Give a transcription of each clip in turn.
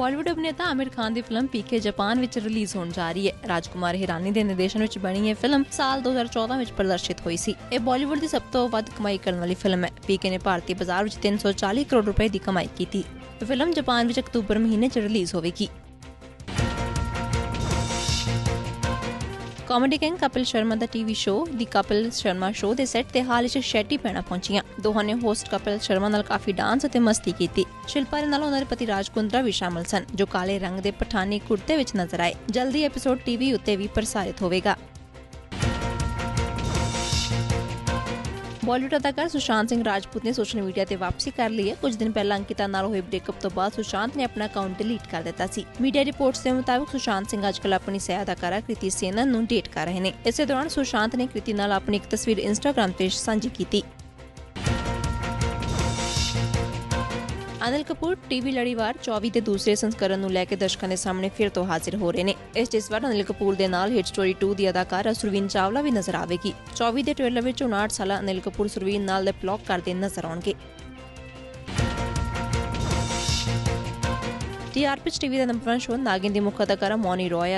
ਬਾਲੀਵੁੱਡ ਅਭਿਨੇਤਾ ਆਮਿਰ ਖਾਨ ਦੀ film PK Japan ਵਿੱਚ ਰਿਲੀਜ਼ ਹੋਣ ਜਾ ਰਹੀ ਹੈ। ਰਾਜਕੁਮਾਰ ਹਿਰਾਨੀ ਦੇ ਨਿਰਦੇਸ਼ਨ ਵਿੱਚ ਬਣੀ ਇਹ ਫਿਲਮ ਸਾਲ 2014 ਵਿੱਚ ਪ੍ਰਦਰਸ਼ਿਤ ਹੋਈ ਸੀ। ਇਹ ਬਾਲੀਵੁੱਡ ਦੀ ਸਭ ਤੋਂ ਵੱਧ ਕਮਾਈ ਕਰਨ ਵਾਲੀ ਫਿਲਮ ਹੈ। ਪੀਕੇ ਨੇ ਭਾਰਤੀ ਬਾਜ਼ਾਰ ਵਿੱਚ 340 ਕਰੋੜ ਰੁਪਏ ਦੀ ਕਮਾਈ ਕੀਤੀ। ਇਹ ਫਿਲਮ ਜਾਪਾਨ ਵਿੱਚ ਅਕਤੂਬਰ ਮਹੀਨੇ 'ਚ ਰਿਲੀਜ਼ ਹੋਵੇਗੀ। Comedy king Kapil Sharma the TV show the Kapil Sharma show ਦੇ ਸੈੱਟ ਤੇ ਹਾਲ ਵਿੱਚ ਸ਼ੈਟੀ ਪੈਣਾ ਪਹੁੰਚੀਆਂ। ਦੋਹਾਂ ਨੇ ਹੋਸਟ ਕਪਿਲ ਸ਼ਰਮਾ ਨਾਲ ਕਾਫੀ ਡਾਂਸ ਅਤੇ ਮਸਤੀ ਕੀਤੀ। ਸ਼ਿਲਪਾ ਦੇ ਨਾਲ ਉਹਨਾਂ ਦੇ ਪਤੀ ਰਾਜ ਕੁੰਦਰਾ ਵੀ ਸ਼ਾਮਲ ਸਨ, ਜੋ ਕਾਲੇ ਰੰਗ ਦੇ ਪਠਾਨੀ ਕੁੜਤੇ ਵਿੱਚ ਨਜ਼ਰ ਆਏ। ਜਲਦੀ ਐਪੀਸੋਡ ਟੀਵੀ ਉੱਤੇ ਵੀ ਪ੍ਰਸਾਰਿਤ ਹੋਵੇਗਾ। ਬਾਲੀਵੁੱਡ ਅਦਾਕਾਰ ਸੁਸ਼ਾਂਤ ਸਿੰਘ ਰਾਜਪੂਤ ਨੇ ਸੋਸ਼ਲ ਮੀਡੀਆ ਤੇ ਵਾਪਸੀ ਕਰ ਲਈ ਹੈ। ਕੁਝ ਦਿਨ ਪਹਿਲਾਂ ਅੰਕਿਤਾ ਨਾਲ ਹੋਏ ਬ੍ਰੇਕਅਪ ਤੋਂ ਬਾਅਦ ਸੁਸ਼ਾਂਤ ਨੇ ਆਪਣਾ ਅਕਾਊਂਟ ਡਿਲੀਟ ਕਰ ਦਿੱਤਾ ਸੀ। ਮੀਡੀਆ ਰਿਪੋਰਟਸ ਦੇ ਮੁਤਾਬਕ ਸੁਸ਼ਾਂਤ ਸਿੰਘ ਅੱਜਕੱਲ ਆਪਣੀ ਸਹਿ ਅਦਾਕਾਰਾ ਕ੍ਰਿਤੀ ਸੇਨਨ ਨੂੰ ਡੇਟ ਕਰ ਰਹੇ ਨੇ। ਇਸੇ ਦੌਰਾਨ ਸੁਸ਼ਾਂਤ ਨੇ ਕ੍ਰਿਤੀ ਨਾਲ ਆਪਣੀ ਇੱਕ ਤਸਵੀਰ ਇੰਸਟਾਗ੍ਰam ਤੇ ਸਾਂਝੀ ਕੀਤੀ। ਅਨਿਲ ਕਪੂਰ ਟੀਵੀ ਲੜੀਵਾਰ 24 ਦੇ ਦੂਸਰੇ ਸੰਸਕਰਨ ਨੂੰ ਲੈ ਕੇ ਦਰਸ਼ਕਾਂ ਦੇ ਸਾਹਮਣੇ ਫਿਰ ਤੋਂ ਹਾਜ਼ਰ ਹੋ ਰਹੇ ਨੇ ਇਸ ਜਿਸ ਵਾਰ ਅਨਿਲ ਕਪੂਰ ਦੇ ਨਾਲ ਹਿੱਟ ਸਟੋਰੀ 2 ਦੀ ਅਦਾਕਾਰਾ ਸੁਰਵੀਨ ਚਾਵਲਾ ਵੀ ਨਜ਼ਰ ਆਵੇਗੀ 24 ਦੇ ਟ੍ਰੇਲਰ ਵਿੱਚ 59 ਸਾਲਾ ਅਨਿਲ ਕਪੂਰ ਸੁਰਵੀਨ ਨਾਲ ਦੇ ਪਲੌਕ ਕਰਦੇ ਨਜ਼ਰ ਆਉਣਗੇ ਟੀਆਰਪੀ ਟੀਵੀ ਦਾ ਨੰਬਰ 1 ਸ਼ੋਅ ਨਾਗਿਨ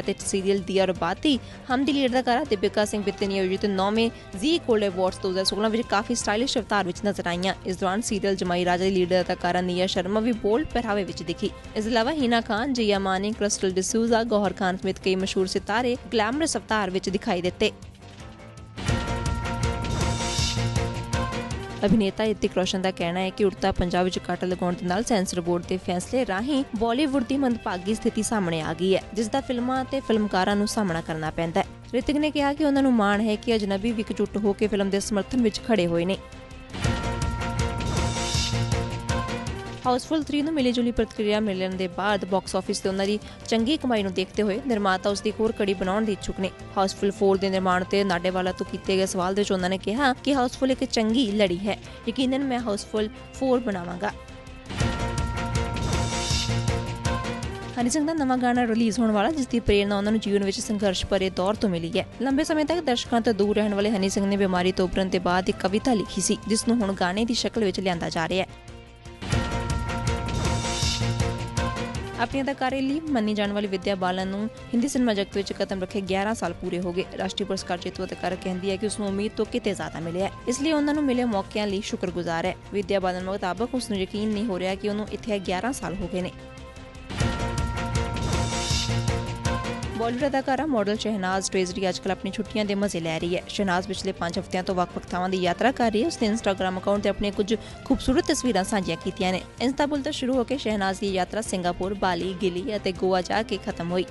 ਅਤੇ ਸੀਰੀਅਲ ਦੀਆ ਰਬਾਤੀ, ਹਮ ਦੀ ਲੀਡ ਅਦਾਕਾਰਾ ਦੀਪਿਕਾ ਸਿੰਘ ਬਿੱਤੇ ਨੇ ਆਯੋਜਿਤ 9ਵੇਂ ਜ਼ੀ ਕੋਲਡ ਅਵਾਰਡਸ 2016 ਵਿੱਚ ਕਾਫੀ ਸਟਾਈਲਿਸ਼ ਅਵਤਾਰ ਵਿੱਚ ਨਜ਼ਰ ਆਈਆਂ। ਇਸ ਦੌਰਾਨ ਸੀਰੀਅਲ ਜਮਾਈ ਰਾਜਾ ਦੀ ਲੀਡ ਅਦਾਕਾਰਾ ਨੀਆ ਸ਼ਰਮਾ ਵੀ ਬੋਲਡ ਪਹਿਰਾਵੇ ਵਿੱਚ ਦਿਖੀ। ਇਸ ਇਲਾਵਾ ਹੀਨਾ ਖਾਨ, ਜੀਆ ਮਾਨੀ, ਕ੍ਰਿਸਟਲ ਡਿਸੂਜ਼ਾ ਗੌਹਰ ਖਾਨ ਸਮੇਤ ਕਈ ਮਸ਼ਹੂਰ ਸਿਤਾਰੇ ਗਲੈਮਰਸ ਅਵਤਾਰ ਵਿੱਚ ਦਿਖਾਈ ਦਿੱਤੇ। ਅਭਿਨੇਤਾ ਰਿਤਿਕ ਰੋਸ਼ਨ ਦਾ ਕਹਿਣਾ ਹੈ ਕਿ ਉੜਤਾ ਪੰਜਾਬ ਵਿੱਚ ਕੱਟ ਲਗਾਉਣ ਦੇ ਨਾਲ ਸੈਂਸਰ ਬੋਰਡ ਦੇ ਫੈਸਲੇ ਰਾਹੀਂ ਬਾਲੀਵੁੱਡ ਦੀ ਮੰਦਭਾਗੀ ਸਥਿਤੀ ਸਾਹਮਣੇ ਆ ਗਈ ਹੈ, ਜਿਸ ਦਾ ਫਿਲਮਾਂ ਅਤੇ ਫਿਲਮਕਾਰਾਂ ਨੂੰ ਸਾਹਮਣਾ ਕਰਨਾ ਪੈਂਦਾ ਹੈ। ਰਿਤਿਕ ਨੇ ਕਿਹਾ ਕਿ ਉਹਨਾਂ ਨੂੰ ਮਾਣ ਹੈ ਕਿ ਅਜਨਬੀ ਵੀ ਇਕਜੁੱਟ ਹੋ ਕੇ ਫਿਲਮ ਦੇ ਸਮਰਥਨ ਵਿੱਚ ਖੜੇ ਹੋਏ ਨੇ। ਹਾਊਸਫੁੱਲ 3 ਨੂੰ ਮਿਲੀ ਜੁਲੀ ਪ੍ਰਤੀਕਿਰਿਆ ਮਿਲਣ ਦੇ ਬਾਅਦ ਬਾਕਸ ਆਫਿਸ ਤੇ ਉਹਨਾਂ ਦੀ ਚੰਗੀ ਕਮਾਈ ਨੂੰ ਦੇਖਦੇ ਹੋਏ ਨਿਰਮਾਤਾ ਉਸ ਦੀ ਹੋਰ ਕੜੀ ਬਣਾਉਣ ਦੇ ਇੱਛੁਕ ਨੇ। ਹਾਊਸਫੁੱਲ 4 ਦੇ ਨਿਰਮਾਣ ਤੇ ਨਾਡੇਵਾਲਾ ਤੋਂ ਕੀਤੇ ਗਏ ਸਵਾਲ ਦੇ ਵਿੱਚ ਉਹਨਾਂ ਨੇ ਕਿਹਾ ਕਿ ਹਾਊਸਫੁੱਲ ਇੱਕ ਚੰਗੀ ਲੜੀ ਹੈ। ਯਕੀਨਨ ਮੈਂ ਹਾਊਸਫੁੱਲ 4 ਬਣਾਵਾਂਗਾ। ਹਨੀ ਸਿੰਘ ਦਾ ਨਵਾਂ ਗਾਣਾ ਰਿਲੀਜ਼ ਹੋਣ ਵਾਲਾ, ਜਿਸ ਦੀ ਪ੍ਰੇਰਣਾ ਉਹਨਾਂ ਨੂੰ ਜੀਵਨ ਵਿੱਚ ਸੰਘਰਸ਼ ਭਰੇ ਦੌਰ ਤੋਂ ਮਿਲੀ ਹੈ। ਲੰਬੇ ਸਮੇਂ ਤੱਕ ਦਰਸ਼ਕਾਂ ਤੋਂ ਦੂਰ ਰਹਿਣ ਵਾਲੇ ਹਨੀ ਸਿੰਘ ਨੇ ਬਿਮਾਰੀ ਤੋਂ ਉਭਰਨ ਦੇ ਬਾਅਦ ਇੱਕ ਕਵਿਤਾ ਲਿਖੀ ਸੀ, ਜਿਸ ਨੂੰ ਹੁਣ ਗਾਣੇ ਦੀ ਸ਼ਕਲ ਵਿੱਚ ਲਿਆਂਦਾ ਜਾ ਰਿਹਾ ਹੈ। ਆਪਣੀ ਅਦਾਕਾਰੀ ਲਈ ਮੰਨੀ ਜਾਣ ਵਾਲੀ ਵਿਦਿਆ ਬਾਲਨ ਨੂੰ ਹਿੰਦੀ ਸਿਨੇਮਾ ਜਗਤ ਵਿੱਚ ਕਦਮ ਰੱਖੇ 11 ਸਾਲ ਪੂਰੇ ਹੋ ਗਏ। ਰਾਸ਼ਟਰੀ ਪੁਰਸਕਾਰ ਜੇਤੂ ਅਦਾਕਾਰ ਕਹਿੰਦੀ ਹੈ ਕਿ ਉਸ ਨੂੰ ਉਮੀਦ ਤੋਂ ਕਿਤੇ ਜ਼ਿਆਦਾ ਮਿਲਿਆ ਇਸ ਲਈ ਉਹਨਾਂ ਨੂੰ ਮਿਲੇ ਮੌਕਿਆਂ ਲਈ ਸ਼ੁਕਰਗੁਜ਼ਾਰ ਹੈ। ਵਿਦਿਆ ਬਾਲਨ ਮੁਤਾਬਕ ਉਸ ਨੂੰ ਯਕੀਨ ਨਹੀਂ ਹੋ ਰਿਹਾ ਕਿ ਉਹਨੂੰ ਇੱਥੇ 11 ਸਾਲ ਹੋ ਗਏ ਨੇ। ਬਾਲੀਵੁੱਡ ਅਦਾਕਾਰਾ ਮਾਡਲ ਸ਼ਹਿਨਾਜ਼ ਟ੍ਰੇਜ਼ਰੀ ਅੱਜਕੱਲ ਆਪਣੀ ਛੁੱਟੀਆਂ ਦੇ ਮਜ਼ੇ ਲੈ ਰਹੀ ਹੈ। ਸ਼ਹਿਨਾਜ਼ ਪਿਛਲੇ 5 ਹਫ਼ਤਿਆਂ ਤੋਂ ਵੱਖ-ਵੱਖ ਥਾਵਾਂ ਦੀ ਯਾਤਰਾ ਕਰ ਰਹੀ ਹੈ। ਉਸਨੇ ਇੰਸਟਾਗ੍ਰam ਅਕਾਊਂਟ ਤੇ ਆਪਣੀਆਂ ਕੁਝ ਖੂਬਸੂਰਤ ਤਸਵੀਰਾਂ ਸਾਂਝੀਆਂ ਕੀਤੀਆਂ ਨੇ। ਇੰਸਤਾਬੁਲ ਤੋਂ ਸ਼ੁਰੂ ਹੋ ਕੇ ਸ਼ਹਿਨਾਜ਼ ਦੀ ਯਾਤਰਾ ਸਿੰਗਾਪੁਰ, ਬਾਲੀ, ਗਿਲੀ ਅਤੇ ਗੋਆ ਜਾ ਕੇ ਖਤਮ ਹੋਈ।